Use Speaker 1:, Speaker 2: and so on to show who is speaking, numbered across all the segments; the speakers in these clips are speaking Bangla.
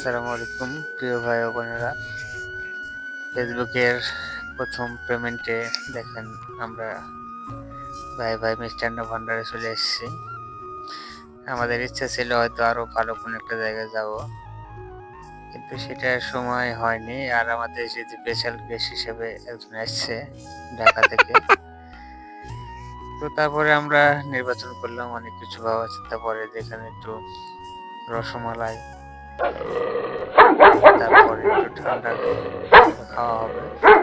Speaker 1: আসসালামু আলাইকুম, প্রিয় ভাই বোনেরা। ফেসবুকের প্রথম পেমেন্টে দেখেন আমরা ভাই ভাই মিষ্টান্ন ভান্ডারে চলে এসেছি। আমাদের ইচ্ছা ছিল হয়তো আরও ভালো কোনো একটা জায়গায় যাব, কিন্তু সেটার সময় হয়নি। আর আমাদের যে স্পেশাল গেস্ট হিসেবে একজন এসছে ঢাকা থেকে। তো তারপরে আমরা নির্বাচন করলাম, অনেক কিছু ভাবা চিন্তা পরে যেখানে একটু রসমালাই তারপরে একটু ঠান্ডা খাওয়া হবে।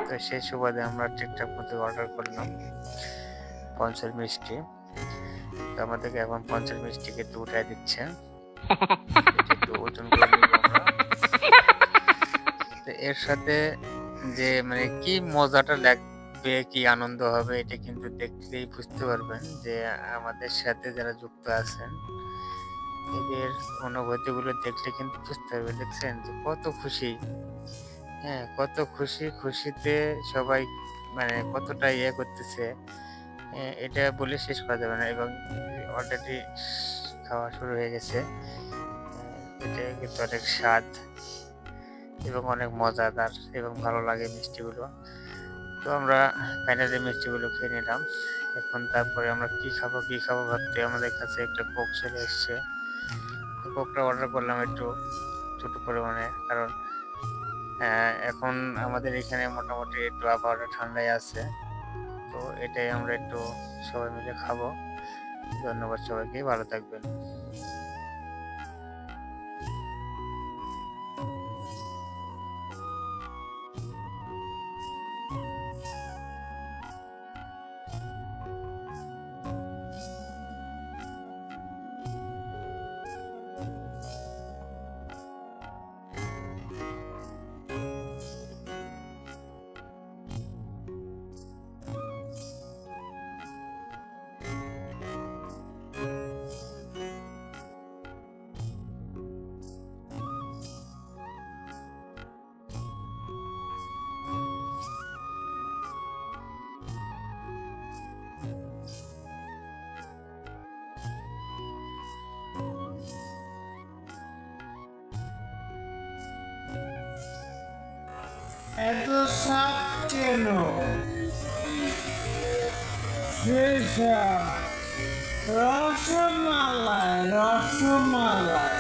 Speaker 1: তো সেই সুবাদে আমরা ঠিকঠাক মতো অর্ডার করলাম পঞ্চের মিষ্টি। তো আমাদেরকে এখন পঞ্চের মিষ্টি কিন্তু উঠাই দিচ্ছে একটু ওজন করে তো এর সাথে যে মানে কি মজাটা লাগবে, কি আনন্দ হবে, এটা কিন্তু দেখলেই বুঝতে পারবেন যে আমাদের সাথে যারা যুক্ত আছেন এদের অনুভূতিগুলো দেখলে কিন্তু বুঝতে পারবে, দেখছেন যে কত খুশি। হ্যাঁ কত খুশি, খুশিতে সবাই মানে কতটা ইয়ে করতেছে। এটা বলে শেষ করা যাবে না এবং অলরেডি খাওয়া শুরু হয়ে গেছে। এটা কিন্তু অনেক স্বাদ এবং অনেক মজাদার এবং ভালো লাগে মিষ্টিগুলো। তো আমরা ফাইনালি মিষ্টিগুলো খেয়ে নিলাম। এখন তারপরে আমরা কি খাব কি খাব ভাবতে আমাদের কাছে একটা কোক চলে এসছে। কোকটা অর্ডার করলাম একটু ছোট পরিমাণে। কারণ এখন আমাদের এখানে মোটামুটি একটু আবহাওয়াটা ঠান্ডায় আছে। তো এটাই আমরা একটু সবাই মিলে খাব। ধন্যবাদ সবাইকে, ভালো থাকবেন।
Speaker 2: এত সাপ কেন? রসমালাই রসমালাই।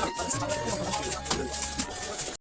Speaker 2: なるほど。